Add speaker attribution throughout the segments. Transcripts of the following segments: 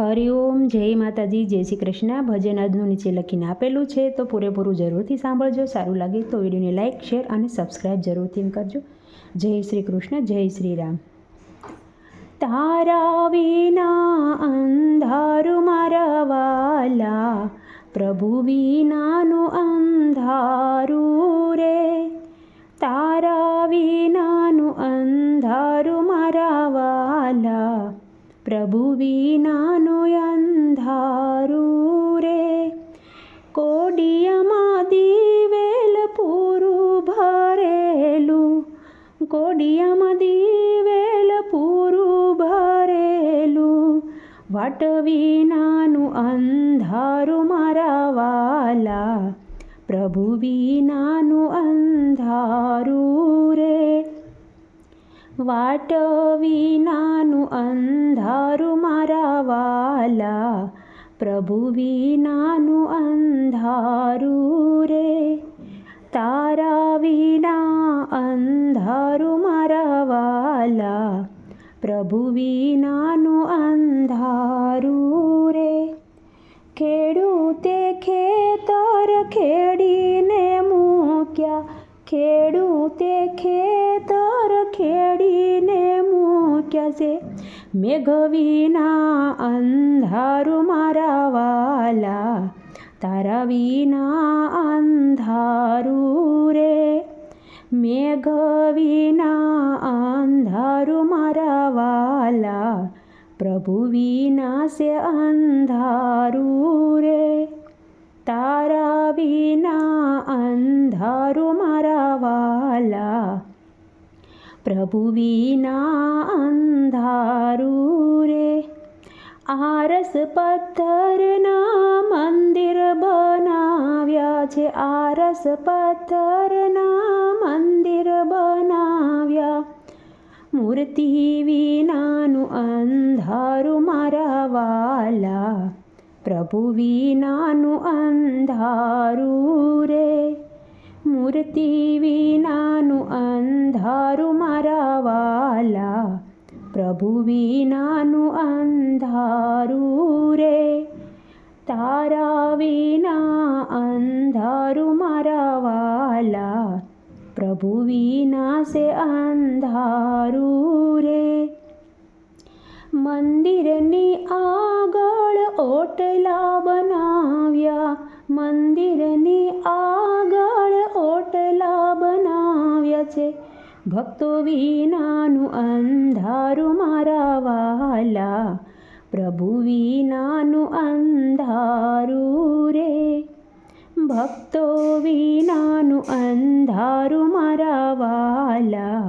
Speaker 1: હરિઓમ જય માતાજી, જય શ્રી કૃષ્ણ. ભજન આજનું નીચે લખીને આપેલું છે, તો પૂરેપૂરું જરૂરથી સાંભળજો. સારું લાગે તો વિડીયોને લાઇક શેર અને સબસ્ક્રાઈબ જરૂરથી કરજો. જય શ્રી કૃષ્ણ, જય શ્રી રામ. તારા વિના અંધારું મારા વાલા, પ્રભુ વિનાનું અંધારું પ્રભુ વિનાનું અંધારું રે કોડિયામાં દિવેલ પૂરું ભરેલું કોડિયામાં દિવેલ પૂરું ભરેલું વાટ વિનાનું અંધારું મારા વાલા પ્રભુ વિનાનું અંધારું રે વાટ વિનાનું અંધારું પ્રભુ વિનાનું અંધારું રે તારા વિના અંધારું મારા વાલા પ્રભુ વિનાનું અંધારું રે ખેડૂતે ખેતર ખેડીને મૂક્યા ખેડૂતે ખેતર ખેડીને મૂક્યા મેઘવીના મેઘ વિના અંધારું મારા વાલા, તારા વિના અંધારું રે. મેઘવીના અંધારું મારા વાલા, પ્રભુ વિના સે અંધારું પ્રભુ વિના અંધારું રે આરસ પથ્થરના મંદિર બનાવ્યા છે આરસ પથ્થરના મંદિર બનાવ્યા મૂર્તિ વિનાનું અંધારું મારા વાલા પ્રભુ વિનાનું અંધારું રે મૂર્તિ વિનાનું અંધારું મારા વાલા પ્રભુ વિનાનું અંધારું રે તારા વિના અંધારું મારા વાલા પ્રભુ વિના સે અંધારું રે મંદિરની આગળ ઓટલા બનાવ્યા મંદિરની આગળ ઓટલા બનાવ્યા છે ભક્તો વિનાનું અંધારું મારા વાલા પ્રભુ વિનાનું અંધારું રે ભક્તો વિનાનું અંધારું મારા વાલા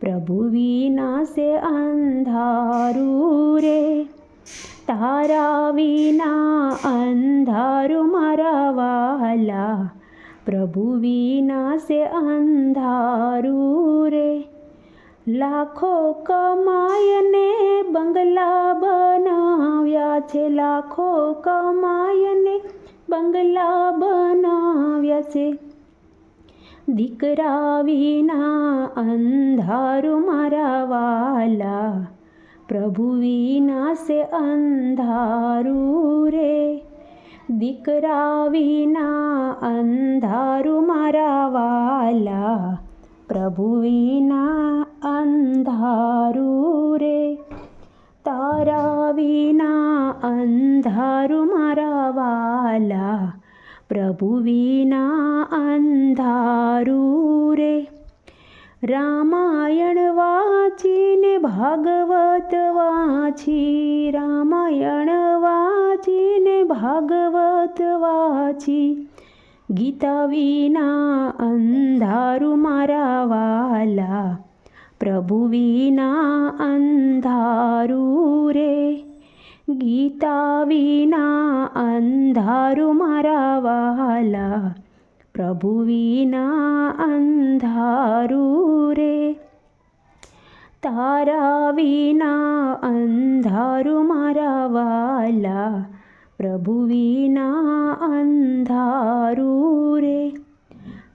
Speaker 1: પ્રભુ વિના સે અંધારું રે તારા વિના અંધારું મારા વાલા પ્રભુ વિનાશે અંધારું રે લાખો કમાયને બંગલા બનાવ્યા છે, લાખો કમાયને બંગલા બનાવ્યા છે. દીકરા વિના અંધારું મારા વાલા. પ્રભુ વિના સે અંધારું રે દીકરા વિના અંધારું મારા વાલા પ્રભુ વિના અંધારું રે. તારા વિના અંધારું મારા વાલા પ્રભુ વિના અંધારું રે. રામાયણ વાંચીને ભાગવત વાંચી, રામાયણ વાંચીને भागवत भगवतवाचि गीताविना अन्धारु मारावाला वाला प्रभुविना अन्धारु रे। गीता विना अन्धारु मारावाला वाला प्रभुविना अन्धारु रे। ताराविना अन्धारु मारावाला પ્રભુ વિના અંધારું રે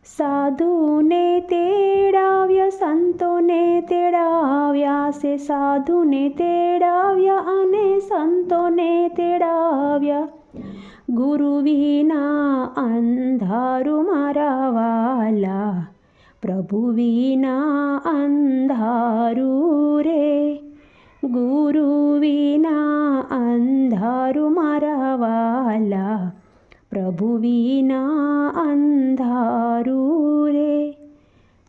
Speaker 1: સાધુને તેડાવ્યા સંતોને તેડાવ્યા સે સાધુને તેડાવ્યા અને સંતોને તેડાવ્યા ગુરુ વિના અંધારું મારા વાલા પ્રભુ વિના અંધારું રે ગુરુ વિના અંધારું મારા વાલા પ્રભુ વિના અંધારું રે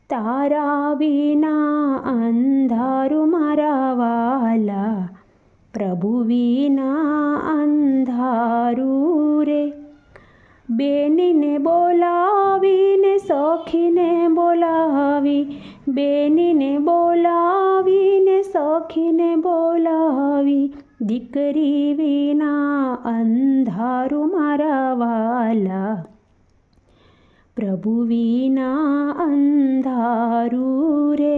Speaker 1: તારા વિના અંધારું મારા વાલા પ્રભુ વિના અંધારું રે બેનીને બોલાવીને સખીને બોલાવી બેનીને બોલાવીને સખીને બોલાવી દીકરી વિના અંધારું મારા વાલા પ્રભુ વિના અંધારું રે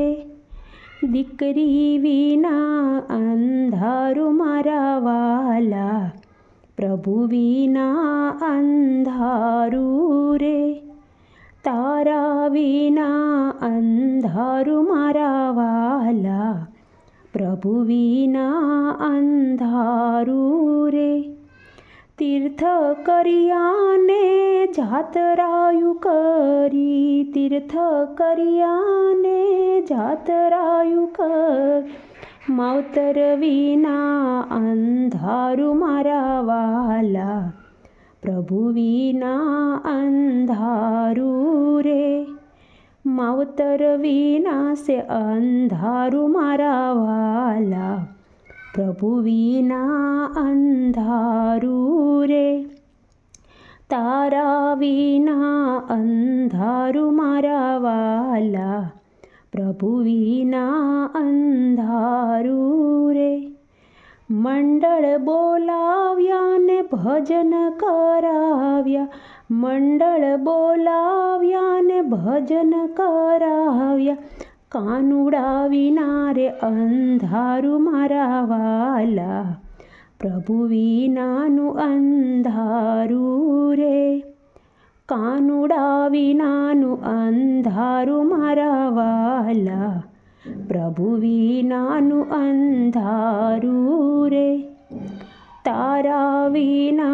Speaker 1: દીકરી વિના અંધારું મારા વાલા પ્રભુ વિના અંધારું રે તારા વિના અંધારું મારા વાલા પ્રભુ વિના અંધારું રે તીર્થ કર્યાને જાતરાયું કરી તીર્થ કર્યાને જાતરાયુ કર માવતર વિના અંધારું મારા વાલા પ્રભુ વિના અંધારું રે. માવતર વિના સે અંધારું મારા વાલા પ્રભુ વિના અંધારું રે. તારા વિના અંધારું મારા વાલા પ્રભુ વિના અંધારું રે મંડળ બોલાવ્યા ને ભજન કરાવ્યા મંડળ બોલાવ્યા ને ભજન કરાવ્યા કાનુડા વિના રે અંધારું મારા વાલા ప్రభువీనాను అంధారూరే కానుడావినాను అంధారు మరవాల ప్రభువీనాను అంధారూరే प्रभुविना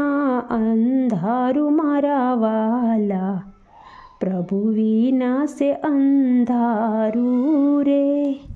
Speaker 1: अन्धारु रे तारा विना अन्धारु रे